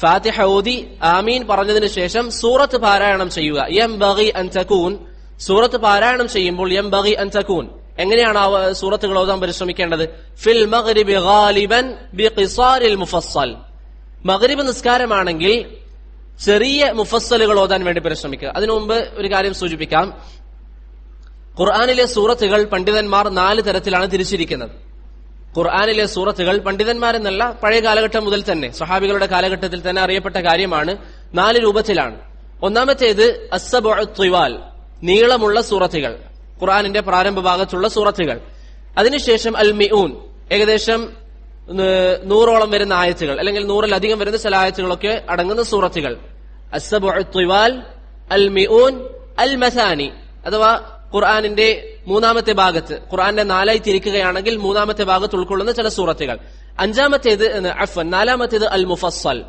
ഫാത്തിഹ ഊതി ആമീൻ പറഞ്ഞതിന് ശേഷം സൂറത്ത് പാരായണം ചെയ്യുക. എം ബഗി അൻ തകൂൻ. സൂറത്ത് പാരായണം ചെയ്യുമ്പോൾ എം ബഗി അൻ തകൂൻ. എങ്ങനെയാണ് ആ സൂറത്തുകൾ ഓതാൻ പരിശ്രമിക്കേണ്ടത്? ഫിൽ മഗ്രിബി ഗാലിബൻ ബി മുഫസ്സൽ. മഗ്രിബ് നിസ്കാരമാണെങ്കിൽ ചെറിയ മുഫസ്സലുകൾ ഓതാൻ വേണ്ടി പരിശ്രമിക്കുക. അതിനു മുമ്പ് ഒരു കാര്യം സൂചിപ്പിക്കാം. ഖുർആാനിലെ സൂറത്തുകൾ പണ്ഡിതന്മാർ നാല് തരത്തിലാണ് തിരിച്ചിരിക്കുന്നത്. ഖുർആാനിലെ സൂറത്തുകൾ പണ്ഡിതന്മാരെന്നല്ല പഴയ കാലഘട്ടം മുതൽ തന്നെ സഹാബികളുടെ കാലഘട്ടത്തിൽ തന്നെ അറിയപ്പെട്ട കാര്യമാണ് നാല് രൂപത്തിലാണ്. ഒന്നാമത്തേത് അസബുവാൽ നീളമുള്ള സൂറത്തുകൾ ഖുർആാനിന്റെ പ്രാരംഭ ഭാഗത്തുള്ള സൂറത്തുകൾ. അതിനുശേഷം അൽ മിഊൻ ഏകദേശം നൂറോളം വരുന്ന ആയത്തുകൾ അല്ലെങ്കിൽ നൂറിലധികം വരുന്ന ചില ആയത്തുകളൊക്കെ അടങ്ങുന്ന സൂറത്തുകൾ. അസബുവാൽ അൽ മിഊൻ അൽ മസാനി അഥവാ ഖുർആാനിന്റെ മൂന്നാമത്തെ ഭാഗത്ത് ഖുർആന്റെ നാലായി തിരിക്കുകയാണെങ്കിൽ മൂന്നാമത്തെ ഭാഗത്ത് ഉൾക്കൊള്ളുന്ന ചില സൂറത്തുകൾ. അഞ്ചാമത്തേത് അഫൻ നാലാമത്തേത് അൽ മുഫസ്സൽ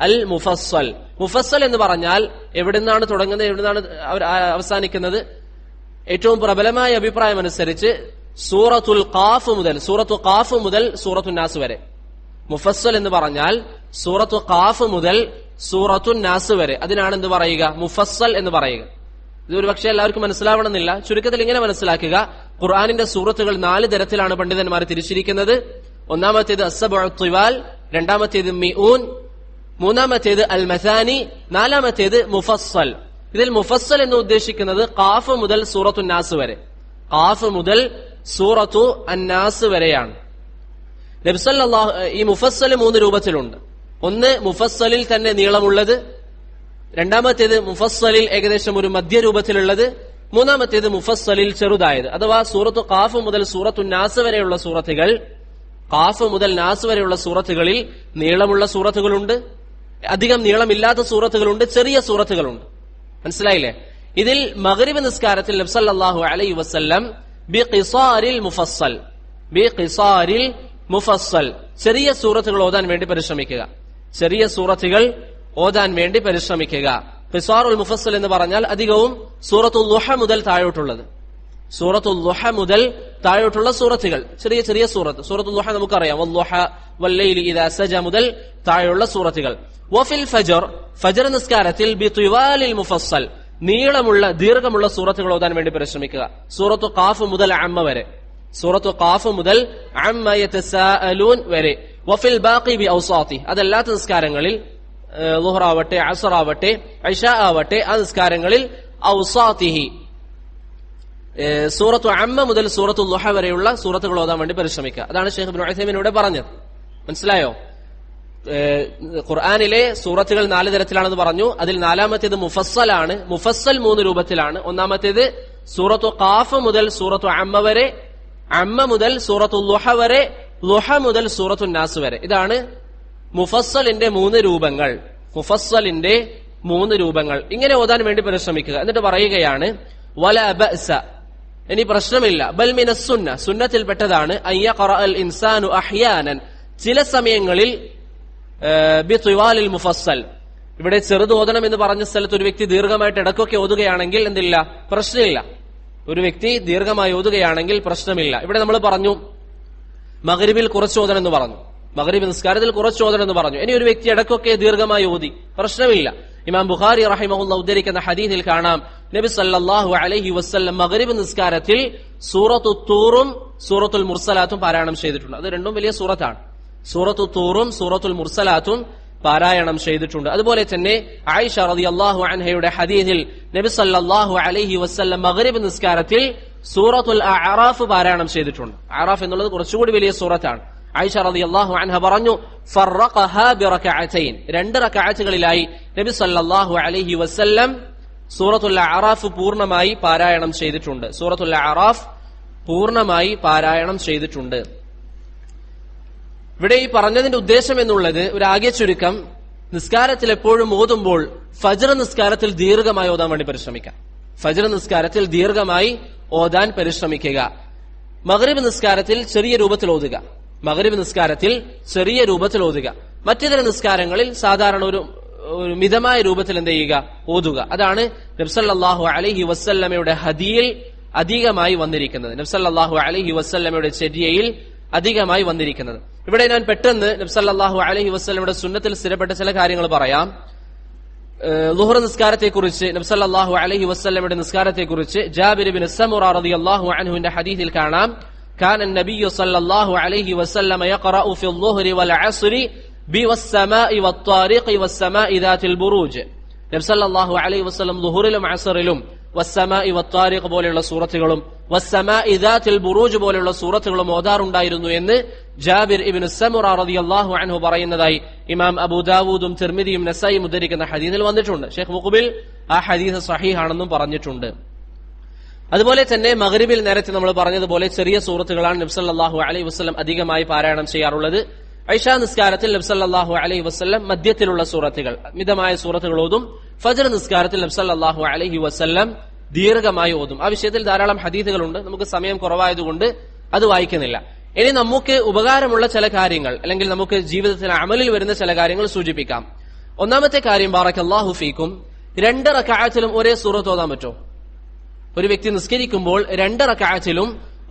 അൽ മുഫസ്സൽ മുഫസ്സൽ എന്ന് പറഞ്ഞാൽ എവിടുന്നാണ് തുടങ്ങുന്നത് എവിടുന്നാണ് അവസാനിക്കുന്നത്? ഏറ്റവും പ്രബലമായ അഭിപ്രായം അനുസരിച്ച് സൂറത്തുൽ ഖാഫ് മുതൽ സൂറത്തു ഖാഫ് മുതൽ സൂറത്തു നാസ് വരെ. മുഫസ്സൽ എന്ന് പറഞ്ഞാൽ സൂറത്തു ഖാഫ് മുതൽ സൂറത്തു നാസ് വരെ. അതിനാണ് എന്ത് പറയുക? മുഫസ്സൽ എന്ന് പറയുക. ഇത് ഒരു പക്ഷേ എല്ലാവർക്കും മനസ്സിലാവണമെന്നില്ല. ചുരുക്കത്തിൽ ഇങ്ങനെ മനസ്സിലാക്കുക. ഖുർആാനിന്റെ സൂറത്തുകൾ നാല് തരത്തിലാണ് പണ്ഡിതന്മാർ തിരിച്ചിരിക്കുന്നത്. ഒന്നാമത്തേത് അസബുവാൽ രണ്ടാമത്തേത് മിഊൻ മൂന്നാമത്തേത് അൽ മസാനി നാലാമത്തേത് മുഫസ്സൽ. ഇതിൽ മുഫസ്സൽ എന്ന് ഉദ്ദേശിക്കുന്നത് കാഫ് മുതൽ സൂറത്തു നാസ് വരെ. കാഫ് മുതൽ സൂറത്തു അന്നാസ് വരെയാണ്. നബ്സല്ലാഹു ഈ മുഫസ്സൽ മൂന്ന് രൂപത്തിലുണ്ട്. ഒന്ന് മുഫസ്സലിൽ തന്നെ നീളമുള്ളത് രണ്ടാമത്തേത് മുഫസ്സലിൽ ഏകദേശം ഒരു മധ്യരൂപത്തിലുള്ളത്. മൂന്നാമത്തേത് മുഫസ്സലിൽ ചെറുതായത്. അഥവാ സൂറത്ത് കാഫ് മുതൽ സൂറത്തു നാസ് വരെയുള്ള സൂറത്തുകൾ. കാഫ് മുതൽ നാസ് വരെയുള്ള സൂറത്തുകളിൽ നീളമുള്ള സൂറത്തുകളുണ്ട്. അധികം നീളമില്ലാത്ത സൂറത്തുകളുണ്ട്. ചെറിയ സൂറത്തുകളുണ്ട്. മനസ്സിലായില്ലേ? ഇതിൽ മഗ്രിബ് നിസ്കാരത്തിൽ നബ്സല്ലാഹു അലൈ വസ്ല്ലം ബി ഖിസാരിൽ മുഫസ്സൽ. ബി ഖിസാരിൽ മുഫസ്സൽ. ചെറിയ സൂറത്തുകൾ ഓതാൻ വേണ്ടി പരിശ്രമിക്കുക. ചെറിയ സൂറത്തുകൾ ഓതാൻ വേണ്ടി പരിശ്രമിക്കുക. ഖിസാറുൽ മുഫസ്സൽ എന്ന് പറഞ്ഞാൽ അധികവും സൂറത്തുൽ ലുഹ മുതൽ താഴോട്ടുള്ളത്. സൂറത്തുൽ ലുഹ മുതൽ താഴോട്ടുള്ള സൂറത്തുകൾ. ചെറിയ ചെറിയ സൂറത്ത്. സൂറത്തുൽ ലുഹ നമുക്കറിയാം. വല്ലുഹ വല്ലൈലി ഇദാ സജ മുതൽ താഴെയുള്ള സൂറത്തുകൾ. വഫിൽ ഫജർ ഫജർ നിസ്കാരത്തിൽ ബി തുവാലിൽ മുഫസ്സൽ. നീളമുള്ള ദീർഘമുള്ള സൂറത്തുകൾ ഓതാൻ വേണ്ടി പരിശ്രമിക്കുക. സൂറത്തു ഖാഫ് മുതൽ അമ്മ വരെ. സൂറത്തു ഖാഫ് മുതൽ അമ്മ വരെ. വഫിൽ ബാക്കി ബി ഔസാത്തി. അതല്ലാത്ത നിസ്കാരങ്ങളിൽ ലുഹറാവട്ടെ അസറാവട്ടെ ഐഷ ആവട്ടെ ആ നിസ്കാരങ്ങളിൽ സൂറത്തു അമ്മ മുതൽ സൂറത്തു ലുഹ വരെയുള്ള സൂറത്തുകൾ ഓതാൻ വേണ്ടി പരിശ്രമിക്കുക. അതാണ് ഷെയ്ഖ് ബിൻ പറഞ്ഞത്. മനസ്സിലായോ? ഖുർആാനിലെ സൂറത്തുകൾ നാല് തരത്തിലാണെന്ന് പറഞ്ഞു. അതിൽ നാലാമത്തേത് മുഫസ്സലാണ്. മുഫസ്സൽ മൂന്ന് രൂപത്തിലാണ്. ഒന്നാമത്തേത് സൂറത്തു കാഫ് മുതൽ സൂറത്തു അമ്മ വരെ അമ്മ മുതൽ സൂറത്തു ലുഹ വരെ ലുഹ മുതൽ സൂറത്തു നാസ് വരെ. ഇതാണ് മുഫസ്സലിന്റെ മൂന്ന് രൂപങ്ങൾ. മുഫസ്സലിന്റെ മൂന്ന് രൂപങ്ങൾ. ഇങ്ങനെ ഓതാൻ വേണ്ടി പരിശ്രമിക്കുക. എന്നിട്ട് പറയുകയാണ് വല ബഅസ. ഇനി പ്രശ്നമില്ല. ബൽമിന സുന്ന. സുന്നത്തിൽപ്പെട്ടതാണ്. അയ്യ അൽ ഇൻസാനു അഹ്യാനൻ. ചില സമയങ്ങളിൽ ബി മുഫസ്സൽ. ഇവിടെ ചെറുത് എന്ന് പറഞ്ഞ സ്ഥലത്ത് ഒരു വ്യക്തി ദീർഘമായിട്ട് ഇടക്കൊക്കെ ഓതുകയാണെങ്കിൽ എന്തില്ല? പ്രശ്നമില്ല. ഒരു വ്യക്തി ദീർഘമായി ഓതുകയാണെങ്കിൽ പ്രശ്നമില്ല. ഇവിടെ നമ്മൾ പറഞ്ഞു മകരിബിൽ കുറച്ച് എന്ന് പറഞ്ഞു. മകരിബ് നിസ്കാരത്തിൽ കുറച്ച് ഓതണം എന്ന് പറഞ്ഞു. ഇനി ഒരു വ്യക്തി ഇടക്കൊക്കെ ദീർഘമായി ഓതി. പ്രശ്നമില്ല. ഇമാം ബുഖാരി റഹിമഹുല്ല ഉദ്ധരിക്കുന്ന ഹദീസിൽ കാണാം. നബി സല്ലാഹു അലഹി വസല്ലം മകരീബ് നിസ്കാരത്തിൽ സൂറത്തു തൂറും സൂറത്തുൽ മുർസലാത്തും പാരായണം ചെയ്തിട്ടുണ്ട്. അത് രണ്ടും വലിയ സൂറത്താണ്. സൂറത്തു തൂറും സൂറത്തുൽ മുർസലാത്തും പാരായണം ചെയ്തിട്ടുണ്ട്. അതുപോലെ തന്നെ ആയിഷ റതി അള്ളാഹു അൻഹയുടെ ഹദീസിൽ നബി സല്ലാഹു അലഹി വസല്ലം മഗ്രിബ് നിസ്കാരത്തിൽ സൂറത്തുൽ അറാഫ് പാരായണം ചെയ്തിട്ടുണ്ട്. അറാഫ് എന്നുള്ളത് കുറച്ചുകൂടി വലിയ സൂറത്താണ്. ആയിഷ റളിയല്ലാഹു അൻഹ പറഞ്ഞു രണ്ട് റകഅത്തുകളിലായി നബി സല്ലല്ലാഹു അലൈഹി വസല്ലം സൂറത്തുൽ അറാഫ് പൂർണമായി പാരായണം ചെയ്തിട്ടുണ്ട്. സൂറത്തുൽ അറാഫ് പൂർണമായി പാരായണം ചെയ്തിട്ടുണ്ട്. ഇവിടെ ഈ പറഞ്ഞതിന്റെ ഉദ്ദേശം എന്നുള്ളത് ഒരു ആകെ ചുരുക്കം. നിസ്കാരത്തിൽ എപ്പോഴും ഓതുമ്പോൾ ഫജർ നിസ്കാരത്തിൽ ദീർഘമായി ഓതാൻ വേണ്ടി പരിശ്രമിക്കാം. ഫജർ നിസ്കാരത്തിൽ ദീർഘമായി ഓതാൻ പരിശ്രമിക്കുക. മഗ്രിബ് നിസ്കാരത്തിൽ ചെറിയ രൂപത്തിൽ ഓതുക. മഗ്രിബ് നിസ്കാരത്തിൽ ചെറിയ രൂപത്തിൽ ഓതുക. മറ്റുതര നിസ്കാരങ്ങളിൽ സാധാരണ ഒരു ഒരു മിതമായ രൂപത്തിൽ എന്ത് ചെയ്യുക? ഓതുക. അതാണ് നബ്സല്ലാഹു അലഹി വസ്ല്ലമയുടെ ഹദിയിൽ അധികമായി വന്നിരിക്കുന്നത്. നബ്സല്ലാഹു അലഹി വസ്ല്ലമയുടെ ചര്യയിൽ അധികമായി വന്നിരിക്കുന്നത്. ഇവിടെ ഞാൻ പെട്ടെന്ന് നബ്സല്ലാഹു അലഹി വസ്ല്ലമയുടെ സുന്നത്തിൽ സ്ഥിരപ്പെട്ട ചില കാര്യങ്ങൾ പറയാം. ലുഹർ നിസ്കാരത്തെ കുറിച്ച് നബ്സല്ലാഹു അലഹി വസ്ല്ലമയുടെ നിസ്കാരത്തെ കുറിച്ച് ജാബിർ ബിൻ സമുറ റളിയല്ലാഹു അൻഹുവിന്റെ ഹദീസിൽ കാണാം. كان النبي صلى الله عليه وسلم يقرأ في الظهر والعصر بالسماء والطارق والسماء ذات البروج നബി സല്ലല്ലാഹു അലൈഹി വസല്ലം ലുഹറിലും അസറിലും വസ്സമാഇ വത്താരിഖ് പോലെയുള്ള സൂറത്തുകളും വസ്സമാഇ ദാത്തിൽ ബുറൂജ് പോലെയുള്ള സൂറത്തുകളും ഓതാറുണ്ടായിരുന്നു എന്ന് ജാബിർ ഇബ്നു സമുറ റളിയല്ലാഹു അൻഹു പറയുന്നതായി ഇമാം അബൂ ദാവൂദും തിർമിദിയും നസൈയും ഉദ്ധരിക്കുന്ന ഹദീസിൽ വന്നിട്ടുണ്ട് ഷെയ്ഖ് മുഖബിൽ ആ ഹദീസ് സഹീഹാണെന്നും പറഞ്ഞിട്ടുണ്ട് അതുപോലെ തന്നെ മഗ്രിബിൽ നേരത്തെ നമ്മൾ പറഞ്ഞതുപോലെ ചെറിയ സൂറത്തുകളാണ് നബ്സല്ലാഹു അലൈഹി വസ്ലം അധികമായി പാരായണം ചെയ്യാറുള്ളത്. ഐഷ നിസ്കാരത്തിൽ നബ്സല്ലാഹു അലൈഹി വസ്ലം മധ്യത്തിലുള്ള സൂറത്തുകൾ മിതമായ സൂറത്തുകൾ ഓതും. ഫജർ നിസ്കാരത്തിൽ നബ്സല്ലാഹു അലൈഹി വസ്ലം ദീർഘമായി ഓതും. ആ വിഷയത്തിൽ ധാരാളം ഹദീദുകളുണ്ട് നമുക്ക് സമയം കുറവായതുകൊണ്ട് അത് വായിക്കുന്നില്ല. ഇനി നമുക്ക് ഉപകാരമുള്ള ചില കാര്യങ്ങൾ അല്ലെങ്കിൽ നമുക്ക് ജീവിതത്തിൽ അമലിൽ വരുന്ന ചില കാര്യങ്ങൾ സൂചിപ്പിക്കാം. ഒന്നാമത്തെ കാര്യം ബാറക്കല്ലാഹു ഫീക്കും. രണ്ട് റക്കായത്തിലും ഒരേ സൂറത്ത് ഓതാൻ പറ്റുമോ? ഒരു വ്യക്തി നിസ്കരിക്കുമ്പോൾ രണ്ട്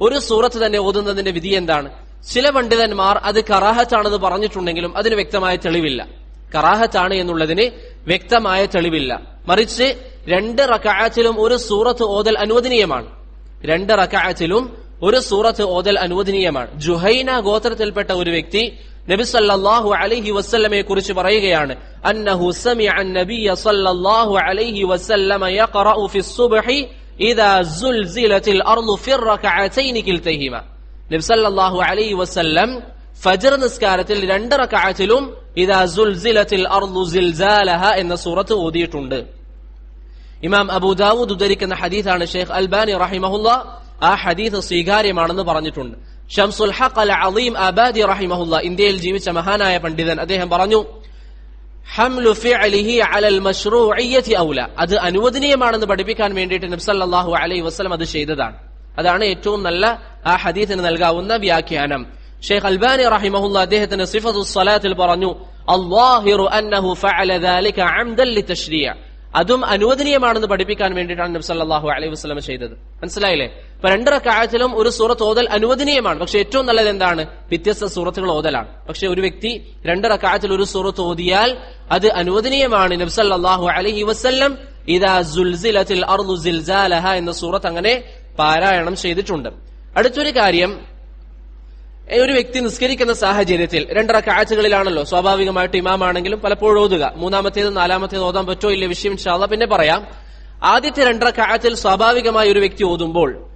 ഒരു സൂറത്ത് തന്നെ ഓതുന്നതിന്റെ വിധി എന്താണ്? ചില പണ്ഡിതന്മാർ അത് കറാഹത്താണെന്ന് പറഞ്ഞിട്ടുണ്ടെങ്കിലും അതിന് വ്യക്തമായ തെളിവില്ല. കറാഹത്താണ് എന്നുള്ളതിന് വ്യക്തമായ തെളിവില്ല. മറിച്ച് രണ്ട് റക്കായത്തിലും ഒരു സൂറത്ത് ഓതൽ അനുവദനീയമാണ്. രണ്ട് റക്കായത്തിലും ഒരു സൂറത്ത് ഓതൽ അനുവദനീയമാണ്. ജുഹൈന ഗോത്രത്തിൽപ്പെട്ട ഒരു വ്യക്തി നബി സല്ലല്ലാഹു അലൈഹി വസല്ലമയെ കുറിച്ച് പറയുകയാണ് അന്നഹു സമിഅ അൻ-നബിയ സല്ലല്ലാഹു അലൈഹി വസല്ലമ ഇദാ സുൽസിലത്തിൽ അർളു ഫി റകഅതൈൻ കിൽതൈഹിമ. നബി സല്ലല്ലാഹു അലൈഹി വസല്ലം ഫജ്ർ നിസ്കാരത്തിൽ രണ്ട് റകഅത്തിലും ഇദാ സുൽസിലത്തിൽ എന്ന സൂറത്ത് ഓതിയിട്ടുണ്ട്. ഇമാം അബൂദാവൂദ് ഉദ്ധരിക്കുന്ന ഹദീസാണ് ഷെയ്ഖ് അൽബാനി റഹിമഹുല്ല. ആ ഹദീസ് സ്വീകാര്യമാണെന്ന് പറഞ്ഞിട്ടുണ്ട്. ഷംസുൽ ഹഖ് അൽ അലീം അബാദി റഹിമഹുല്ല ഇന്ത്യയിൽ ജീവിച്ച മഹാനായ പണ്ഡിതൻ അദ്ദേഹം പറഞ്ഞു ഹംലു ഫിഅലിഹി അലൽ മശ്റൂഇയ്യതി ഔല. അത് അനുവദനീയമാണെന്ന് പഠിപ്പിക്കാൻ വേണ്ടിയിട്ട് നബി സല്ലല്ലാഹു അലൈഹി വസല്ലം അത് ചെയ്തതാണ്. അതാണ് ഏറ്റവും നല്ല ആ ഹദീസിന് നൽകാവുന്ന വ്യാഖ്യാനം. ഷെയ്ഖ് അൽബാനി റഹിമഹുല്ല അദ്ദേഹത്തിന്റെ സിഫത്തു സ്വലാത്തിൽ പറഞ്ഞു അള്ളാഹിറു അന്നഹു ഫഅല ദാലിക അംദൻ ലിതശ്രിയ അതും അനുവദനീയമാണെന്ന് പഠിപ്പിക്കാൻ വേണ്ടിയിട്ടാണ് നബ്സ് സല്ലല്ലാഹു അലൈഹി വസ്ലം ചെയ്തത്. മനസ്സിലായില്ലേ? ഇപ്പൊ രണ്ടര കാഴ്ചയിലും ഒരു സൂറത്ത് ഓതൽ അനുവദനീയമാണ്. പക്ഷെ ഏറ്റവും നല്ലത് എന്താണ്? വ്യത്യസ്ത സൂറത്തുകൾ ഓതലാണ്. പക്ഷെ ഒരു വ്യക്തി രണ്ടര കാഴ്ചയിൽ ഒരു സൂറത്ത് ഓതിയാൽ അത് അനുവദനീയമാണ്. നബ്സ് സല്ലല്ലാഹു അലൈഹി വസ്ല്ലം ഇതാ എന്ന സൂറത്ത് അങ്ങനെ പാരായണം ചെയ്തിട്ടുണ്ട്. അടുത്തൊരു കാര്യം ഒരു വ്യക്തി നിസ്കരിക്കുന്ന സാഹചര്യത്തിൽ രണ്ടര കാഴ്ചകളിലാണല്ലോ സ്വാഭാവികമായിട്ട് ഇമാമാണെങ്കിലും പലപ്പോഴും ഓതുക. മൂന്നാമത്തേത് നാലാമത്തേത് ഓതാൻ പറ്റോ ഇല്ല വിഷയം ഷാദ പിന്നെ പറയാം ആദ്യത്തെ രണ്ടര കാഴ്ചയിൽ സ്വാഭാവികമായി ഒരു വ്യക്തി ഓതുമ്പോൾ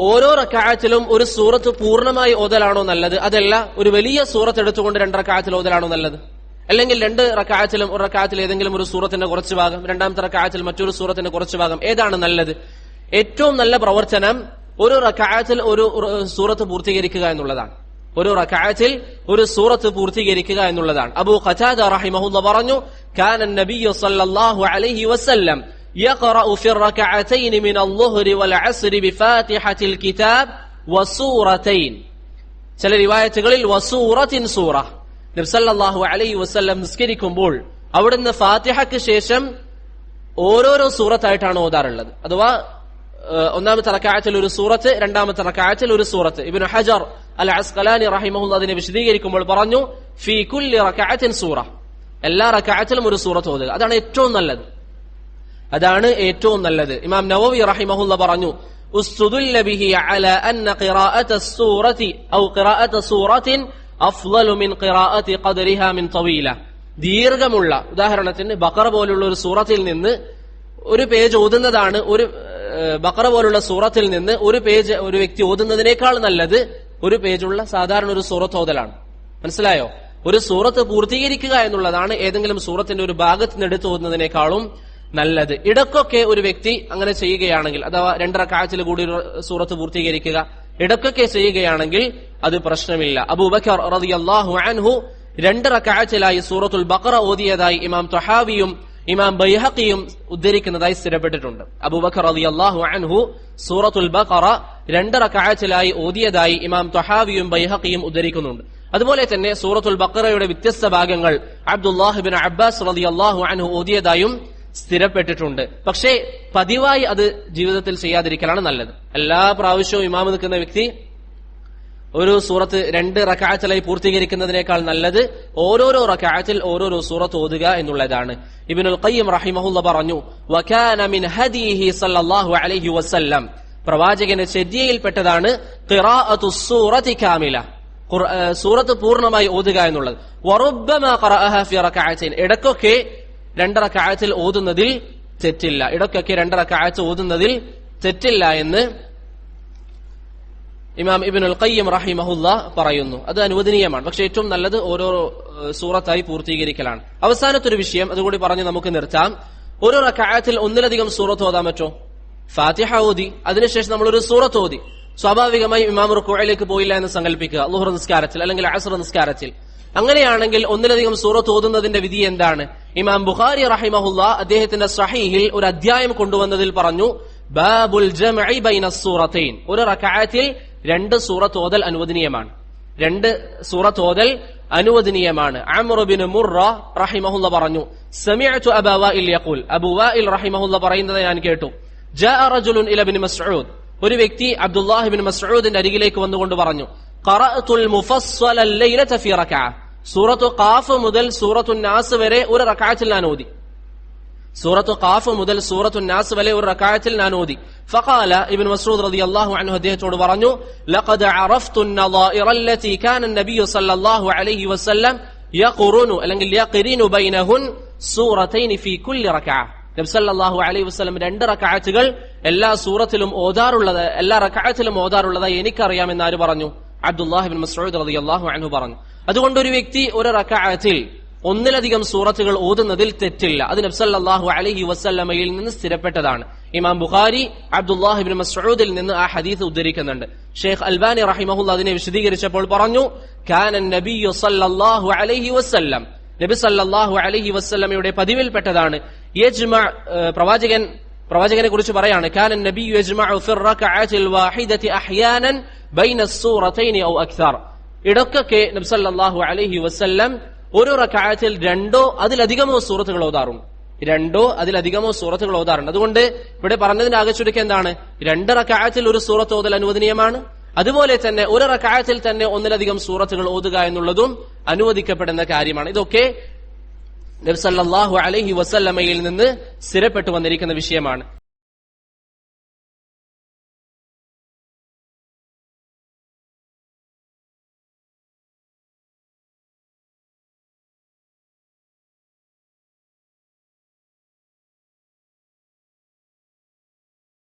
ഓരോ റക്കാഴത്തിലും ഒരു സൂറത്ത് പൂർണമായി ഓതലാണോ നല്ലത്? അതല്ല ഒരു വലിയ സൂറത്ത് എടുത്തുകൊണ്ട് രണ്ട് റക്കായത്തിൽ ഓതലാണോ നല്ലത്? അല്ലെങ്കിൽ രണ്ട് റക്കാഴത്തിലും ഒരു റക്കാഴത്തിൽ ഏതെങ്കിലും ഒരു സൂറത്തിന്റെ കുറച്ച് ഭാഗം രണ്ടാമത്തെ റക്കാഴത്തിൽ മറ്റൊരു സൂറത്തിന്റെ കുറച്ച് ഭാഗം ഏതാണ് നല്ലത്? ഏറ്റവും നല്ല പ്രവർത്തനം ഒരു റക്കായത്തിൽ ഒരു സൂറത്ത് പൂർത്തീകരിക്കുക എന്നുള്ളതാണ് ഒരു റക്കായത്തിൽ ഒരു സൂറത്ത് പൂർത്തീകരിക്കുക എന്നുള്ളതാണ് അബൂ ഖതാദ റഹിമഹുല്ല പറഞ്ഞു കാന നബിയു സല്ലല്ലാഹു അലൈഹി വസല്ലം يقرأ في الركعتين من الظهر والعصر بفاتحة الكتاب وسورتين ചില റിവായത്തുകളിൽ വസൂറത്തിൻ സൂറ നബ്സല്ലാഹു അലൈഹി വസ്ല്ലം നിസ്കരിക്കുമ്പോൾ അവിടുന്ന് ഫാത്തിഹയ്ക്ക് ശേഷം ഓരോരോ സൂറത്തായിട്ടാണ് ഓതാറുള്ളത് അഥവാ ഒന്നാമത്തെ റക്കായത്തിൽ ഒരു സൂറത്ത് രണ്ടാമത്തെ റക്കായത്തിൽ ഒരു സൂറത്ത് ഇബിന് ഹജർ അൽ അസ്കലാനി റഹിമഹുൽ അതിനെ വിശദീകരിക്കുമ്പോൾ പറഞ്ഞു ഫി കുല്ലി റക്കായത്തിൻ സൂറ എല്ലാ റക്കായത്തിലും ഒരു സൂറത്ത് ഓതുക അതാണ് ഏറ്റവും നല്ലത് അതാണ് ഏറ്റവും നല്ലത് ഇമാം നവവി റഹിമഹുല്ല പറഞ്ഞു استدل به على أن قراءة السورة أو قراءة سورة أفضل من قراءة قدرها من طويلة ദീർഘമുള്ള ഉദാഹരണത്തിന് ബക്കറ പോലുള്ള ഒരു സൂറത്തിൽ നിന്ന് ഒരു പേജ് ഓതുന്നതാണ് ഒരു ബക്കറ പോലുള്ള സൂറത്തിൽ നിന്ന് ഒരു പേജ് ഒരു വ്യക്തി ഓതുന്നതിനേക്കാൾ നല്ലത് ഒരു പേജുള്ള സാധാരണ ഒരു സൂറത്ത് ഓതലാണ് മനസ്സിലായോ? ഒരു സൂറത്ത് പൂർത്തീകരിക്കുക എന്നുള്ളതാണ് ഏതെങ്കിലും സൂറത്തിന്റെ ഒരു ഭാഗത്ത് നിന്ന് എടുത്തു ഓതുന്നതിനേക്കാളും നല്ലത്. ഇടക്കൊക്കെ ഒരു വ്യക്തി അങ്ങനെ ചെയ്യുകയാണെങ്കിൽ അഥവാ രണ്ടര കാഴ്ചയിൽ കൂടി സൂറത്ത് പൂർത്തീകരിക്കുക ഇടക്കൊക്കെ ചെയ്യുകയാണെങ്കിൽ അത് പ്രശ്നമില്ല. അബൂബക്കർ റളിയല്ലാഹു അൻഹു രണ്ടര കാഴ്ചയിലായി സൂറത്തുൽ ബഖറ ഓതിയതായി ഇമാം തൊഹാവിയും ഇമാം ബൈഹക്കിയും ഉദ്ധരിക്കുന്നതായി സ്ഥിരപ്പെട്ടിട്ടുണ്ട്. അബൂബക്കർ അള്ളാഹു അൻഹു സൂറത്തുൽ ബഖറ രണ്ടര കാഴ്ചയിലായി ഓതിയതായി ഇമാം തൊഹാവിയും ബൈഹക്കിയും ഉദ്ധരിക്കുന്നുണ്ട്. അതുപോലെ തന്നെ സൂറത്തുൽ ബഖറയുടെ വ്യത്യസ്ത ഭാഗങ്ങൾ അബ്ദുല്ലാഹിബിൻ അബ്ബാസ് അലി അള്ളാഹു അൻഹു ഓതിയതായും സ്ഥിരപ്പെട്ടിട്ടുണ്ട്. പക്ഷേ പതിവായി അത് ജീവിതത്തിൽ ചെയ്യാതിരിക്കലാണ് നല്ലത്. എല്ലാ പ്രാവശ്യവും ഇമാമ് നിൽക്കുന്ന വ്യക്തി ഒരു സൂറത്ത് രണ്ട് റക്കായത്തിലായി പൂർത്തീകരിക്കുന്നതിനേക്കാൾ നല്ലത് ഓരോരോ റക്കായത്തിൽ ഓരോരോ സൂറത്ത് ഓതുക എന്നുള്ളതാണ്. ഇബിനുൽ ഖയ്യിം റഹിമഹുല്ല പറഞ്ഞു വകാന മിൻ സല്ലല്ലാഹു അലൈഹി വസല്ലം. പ്രവാചകന്റെ ചര്യയിൽപ്പെട്ടതാണ് ഖിറാഅത്തു സൂറത്തി കാമില. സൂറത്ത് പൂർണമായി ഓതുക എന്നുള്ളത്. ഫി ഇടക്കൊക്കെ രണ്ടര റകഅത്തിൽ ഓതുന്നതിൽ തെറ്റില്ല. ഇടക്കൊക്കെ രണ്ടര കാഴ്ച ഓതുന്നതിൽ തെറ്റില്ല എന്ന് ഇമാം ഇബിനുൽ കയ്യം റഹിമഹുല്ല പറയുന്നു. അത് അനുവദനീയമാണ്. പക്ഷെ ഏറ്റവും നല്ലത് ഓരോ സൂറത്തായി പൂർത്തീകരിക്കലാണ്. അവസാനത്തൊരു വിഷയം അതുകൂടി പറഞ്ഞ് നമുക്ക് നിർത്താം. ഓരോ റക്കായത്തിൽ ഒന്നിലധികം സൂറത്ത് ഓതാൻ പറ്റോ ഫാത്തിഹ ഓതി. അതിനുശേഷം നമ്മൾ ഒരു സൂറത്ത് ഓതി. സ്വാഭാവികമായി ഇമാം റുക്കോയിലേക്ക് പോയില്ല എന്ന് സങ്കല്പിക്കുക. അള്ളുഹർ നിസ്കാരത്തിൽ അല്ലെങ്കിൽ അസർ നിസ്കാരത്തിൽ. അങ്ങനെയാണെങ്കിൽ ഒന്നിലധികം സൂറത്ത് ഓതുന്നതിന്റെ വിധി എന്താണ്? ഇമാം ബുഖാരി റഹിമഹുല്ല അദ്ദേഹത്തിന്റെ സഹീഹിൽ ഒരു അധ്യായം കൊണ്ടുവന്നതിൽ പറഞ്ഞു ബാബുൽ ബൈന സൂറത്തൈൻ. ഒരു റക്അത്തിൽ രണ്ട് സൂറത്ത് ഓതൽ അനുവദനീയമാണ്. രണ്ട് സൂറത്ത് ഓതൽ അനുവദനീയമാണ്. അംറു ബിൻ മുർറ റഹിമഹുല്ല പറഞ്ഞു സമിഅതു അബാ വഇൽ യഖൂൽ. അബൂ വഇൽ റഹിമഹുല്ല പറയുന്നത് ഞാൻ കേട്ടു. ജാഅ റജുലുൻ ഇല ഇബ്നു മസ്ഊദ്. ഒരു വ്യക്തി അബ്ദുല്ലാഹി ബിൻ മസ്ഊദിന്റെ അരികിലേക്ക് വന്നുകൊണ്ട് പറഞ്ഞു ഖറഅതുൽ മുഫസ്സല ലൈലത ഫി റക്അ. സൂറത്തു ഖാഫ് മുതൽ സൂറത്തു നാസ് വരെ ഒരു റക്അത്തിൽ ഞാൻ ഓതി. സൂറത്തു ഖാഫ് മുതൽ സൂറത്തു നാസ് വരെ ഒരു റക്കായത്തിൽ ഞാൻ ഓതി ഫഖാല ഇബ്നു മസ്ഊദ് റളിയല്ലാഹു അൻഹു അദ്ദേഹത്തോട് പറഞ്ഞു ലഖദ് അറഫ്തു النظائر التي كان النبي صلى الله عليه وسلم يقرن അല്ലെങ്കിൽ يقرن بينهن سورتين في كل ركعه നബി സല്ലല്ലാഹു അലൈഹി വസല്ലം രണ്ട് റക്അത്തുകൾ എല്ലാ സൂറത്തിലും ഓതാറുള്ളത് എല്ലാ റക്അത്തിലും ഓതാറുള്ളത് എനിക്കറിയാമെന്ന് ആര് പറഞ്ഞു അബ്ദുല്ലാഹി ബിൻ മസ്ഊദ് റളിയല്ലാഹു അൻഹു പറഞ്ഞു അതുകൊണ്ട് ഒരു വ്യക്തി ഒരു റക്അത്തിൽ ഒന്നിലധികം സൂറത്തുകൾ ഓതുന്നതിൽ തെറ്റില്ല. അത് നബ്സല്ലാഹു അലഹി വസ്ല്ലമയിൽ നിന്ന് സ്ഥിരപ്പെട്ടതാണ്. ഇമാം ബുഖാരി അബ്ദുല്ലാഹിബിൻ മസ്ഊദിൽ നിന്ന് ആ ഹദീസ് ഉദ്ധരിക്കുന്നുണ്ട്. ഷെയ്ഖ് അൽബാനി റഹിമഹുല്ല അതിനെ വിശദീകരിച്ചപ്പോൾ പറഞ്ഞു കാനൻ നബിയു സല്ലല്ലാഹു അലൈഹി വസല്ലം. നബി സല്ലല്ലാഹു അലൈഹി വസല്ലമയുടെ പതിവിൽപ്പെട്ടതാണ്. യജ്മ പ്രവാചകൻ പ്രവാചകനെ കുറിച്ച് പറയാണ് കാനൻ നബിയു യജ്മഉ ഫിർ റകഅത്തിൽ വാഹിദതി അഹ്യാനൻ ബൈന സൂറതൈനി ഔ അക്തർ ഇടക്കൊക്കെ നബി സല്ലല്ലാഹു അലൈഹി വസല്ലം ഒരു റക്കായത്തിൽ രണ്ടോ അതിലധികമോ സൂറത്തുകൾ ഓതാറുണ്ട്. രണ്ടോ അതിലധികമോ സൂറത്തുകൾ ഓതാറുണ്ട്. അതുകൊണ്ട് ഇവിടെ പറഞ്ഞതിന്റെ ആകെ ചുരുക്കം എന്താണ്? രണ്ട് റക്കായത്തിൽ ഒരു സൂറത്ത് ഓതൽ അനുവദനീയമാണ്. അതുപോലെ തന്നെ ഒരു റക്കായത്തിൽ തന്നെ ഒന്നിലധികം സൂറത്തുകൾ ഓതുക എന്നുള്ളതും അനുവദിക്കപ്പെടുന്ന കാര്യമാണ്. ഇതൊക്കെ നബ്സല്ലാഹു അലഹി വസല്ലമയിൽ നിന്ന് സ്ഥിരപ്പെട്ടു വന്നിരിക്കുന്ന വിഷയമാണ്.